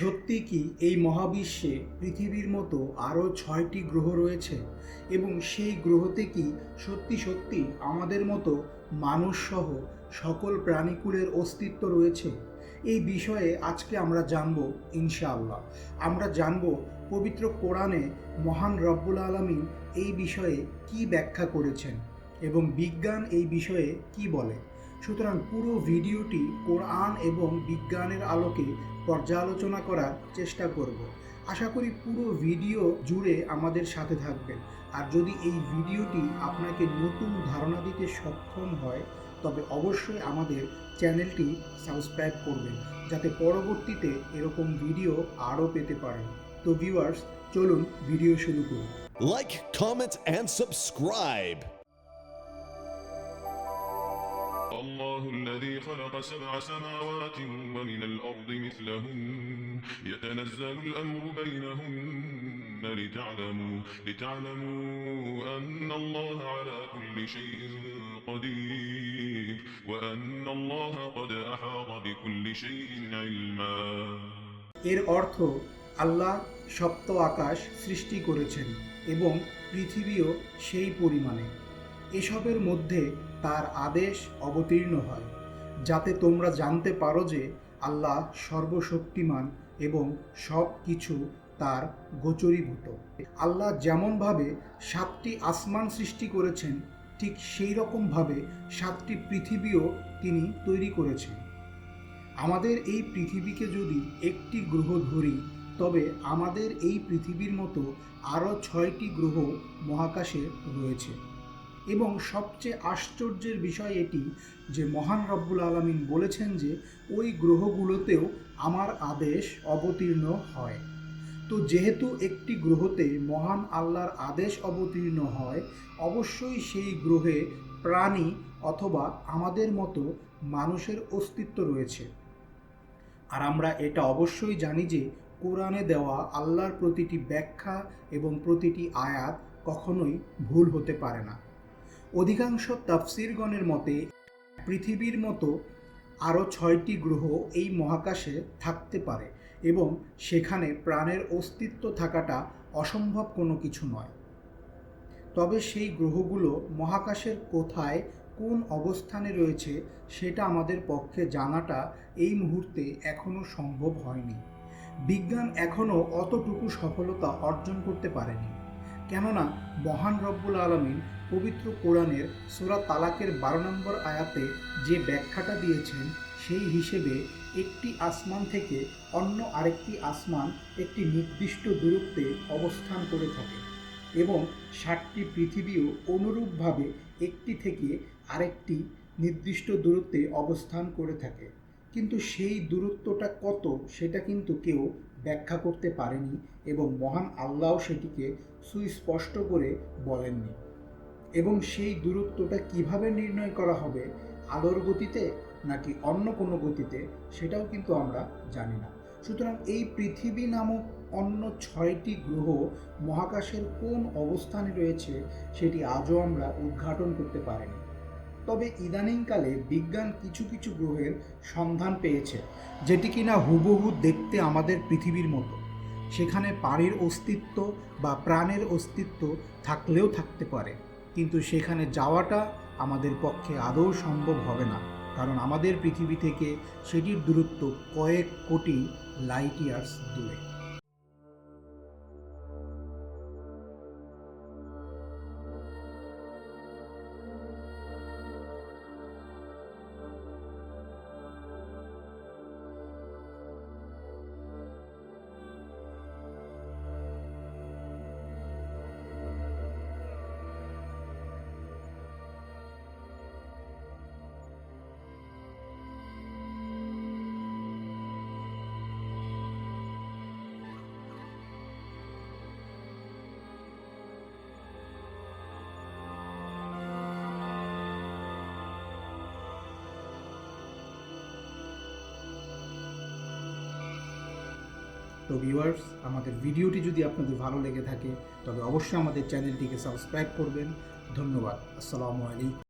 সত্যি কি এই মহাবিশ্বে পৃথিবীর মতো আরও ছয়টি গ্রহ রয়েছে? এবং সেই গ্রহতে কি সত্যি সত্যি আমাদের মতো মানুষসহ সকল প্রাণীকুলের অস্তিত্ব রয়েছে? এই বিষয়ে আজকে আমরা জানব ইনশাআল্লাহ। আমরা জানব পবিত্র কোরআনে মহান রব্বুল আলমিন এই বিষয়ে কি ব্যাখ্যা করেছেন এবং বিজ্ঞান এই বিষয়ে কি বলে? সুতরাং পুরো ভিডিওটি কোরআন এবং বিজ্ঞানের আলোকে পর্যালোচনা করার চেষ্টা করব। আশা করি পুরো ভিডিও জুড়ে আমাদের সাথে থাকবেন। আর যদি এই ভিডিওটি আপনাকে নতুন ধারণা দিতে সক্ষম হয় তবে অবশ্যই আমাদের চ্যানেলটি সাবস্ক্রাইব করবেন যাতে পরবর্তীতে এরকম ভিডিও আরও পেতে পারেন। তো ভিউয়ার্স চলুন ভিডিও শুরু করুন Like, comment, and subscribe. الله الذي خلق سبع سماوات ومن الأرض مثلهن يتنزل الأمر بينهن لتعلموا لتعلموا أن الله على كل شيء قدير وأن الله قد أحاط بكل شيء علما এর অর্থ আল্লাহ সপ্ত আকাশ সৃষ্টি করেছেন এবং পৃথিবীও সেই পরিমাণে এসবের মধ্যে তার আদেশ অবতীর্ণ হয়, যাতে তোমরা জানতে পারো যে আল্লাহ সর্বশক্তিমান এবং সব কিছু তার গোচরীভূত। আল্লাহ যেমনভাবে সাতটি আসমান সৃষ্টি করেছেন, ঠিক সেই রকমভাবে সাতটি পৃথিবীও তিনি তৈরি করেছেন। আমাদের এই পৃথিবীকে যদি একটি গ্রহ ধরি, তবে আমাদের এই পৃথিবীর মতো আরও ছয়টি গ্রহ মহাকাশে রয়েছে। এবং সবচেয়ে আশ্চর্যের বিষয় এটি যে মহান রব্বুল আলমিন বলেছেন যে ওই গ্রহগুলোতেও আমার আদেশ অবতীর্ণ হয়। তো যেহেতু একটি গ্রহতে মহান আল্লাহর আদেশ অবতীর্ণ হয়, অবশ্যই সেই গ্রহে প্রাণী অথবা আমাদের মতো মানুষের অস্তিত্ব রয়েছে। আর আমরা এটা অবশ্যই জানি যে কোরআনে দেওয়া আল্লাহর প্রতিটি ব্যাখ্যা এবং প্রতিটি আয়াত কখনোই ভুল হতে পারে না। অধিকাংশ তাফসিরগণের মতে, পৃথিবীর মতো আরও ছয়টি গ্রহ এই মহাকাশে থাকতে পারে এবং সেখানে প্রাণের অস্তিত্ব থাকাটা অসম্ভব কোনো কিছু নয়। তবে সেই গ্রহগুলো মহাকাশের কোথায়, কোন অবস্থানে রয়েছে সেটা আমাদের পক্ষে জানাটা এই মুহূর্তে এখনও সম্ভব হয়নি। বিজ্ঞান এখনও অতটুকু সফলতা অর্জন করতে পারেনি। কেননা, মহান রব্বুল আলমিন পবিত্র কোরআনের সোরা তালাকের বারো নম্বর আয়াতে যে ব্যাখ্যাটা দিয়েছেন, সেই হিসেবে একটি আসমান থেকে অন্য আরেকটি আসমান একটি নির্দিষ্ট দূরত্বে অবস্থান করে থাকে এবং ষাটটি পৃথিবীও অনুরূপভাবে একটি থেকে আরেকটি নির্দিষ্ট দূরত্বে অবস্থান করে থাকে। কিন্তু সেই দূরত্বটা কত, সেটা কিন্তু কেউ ব্যাখ্যা করতে পারেনি এবং মহান আল্লাহ সেটিকে সুস্পষ্ট করে বলেননি। এবং সেই দূরত্বটা কীভাবে নির্ণয় করা হবে, আলোর গতিতে নাকি অন্য কোনো গতিতে, সেটাও কিন্তু আমরা জানি না। সুতরাং এই পৃথিবী নামক অন্য ছয়টি গ্রহ মহাকাশের কোন অবস্থানে রয়েছে, সেটি আজও আমরা উদ্ঘাটন করতে পারিনি। তবে ইদানিংকালে বিজ্ঞান কিছু কিছু গ্রহের সন্ধান পেয়েছে, যেটি কিনা হুবহু দেখতে আমাদের পৃথিবীর মতো। সেখানে পানির অস্তিত্ব বা প্রাণের অস্তিত্ব থাকলেও থাকতে পারে। কিন্তু সেখানে যাওয়াটা আমাদের পক্ষে আদৌ সম্ভব হবে না। কারণ আমাদের পৃথিবী থেকে সেটির দূরত্ব কয়েক কোটি লাইট ইয়ার্স দূরে। তো ভিউয়ার্স আমাদের ভিডিওটি যদি আপনাদের ভালো লেগে থাকে, তবে অবশ্যই আমাদের চ্যানেলটিকে সাবস্ক্রাইব করবেন। ধন্যবাদ। আসসালামু আলাইকুম।